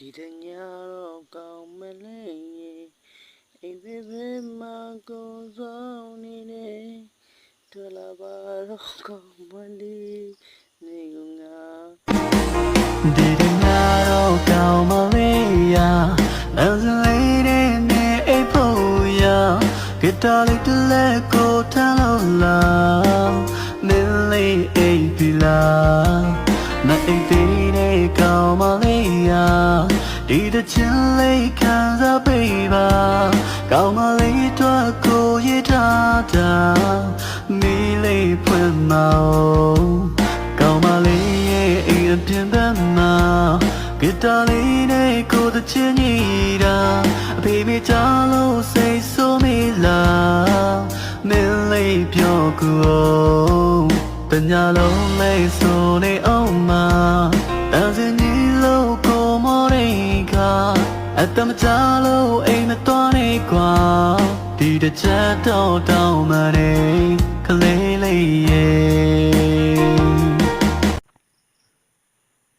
ဒီတညတော့ကောင်းမလဲအိမ်သေးသေးမှာကိုယ်ဆောင်နေနေထွက်လာပါတော့ကောင်းမလေးနေကငါဒီတညတော့ကောင်းမလေးယာလမ်းစလေးတဲ့နဲ့အိပ်ဖို့ယာဂီတာလေးတစ်လက်ကိုထမ်းလို့လာမင်းလေးအိပ်ပြီလားမအိပ်သေးတဲ့ကောင်းမလေးယာ ဒီတချင်လေးခံစားပေးပါကောင်းမလေးတော့ကိုရထားတာမီးလေးဖွင့်မအောင်ကောင်းမလေးရဲ့အိမ်အပြင်ဘက်မှာဂီတာလေးနဲ့ကိုယ်တချင်ညီတာအဖေမေချလို့စိတ်ဆိုးမိလားမင်းလေးပြောကူအောင်တညာလုံးလေးဆိုနေအောင်မတန်စင်ကြီးလို့ကို မော်ရိကအတမချလို့အိမ်မတော်နေကွာဒီတစ်ချက်တော့တောင်းမနေကလေးလေးရဲ့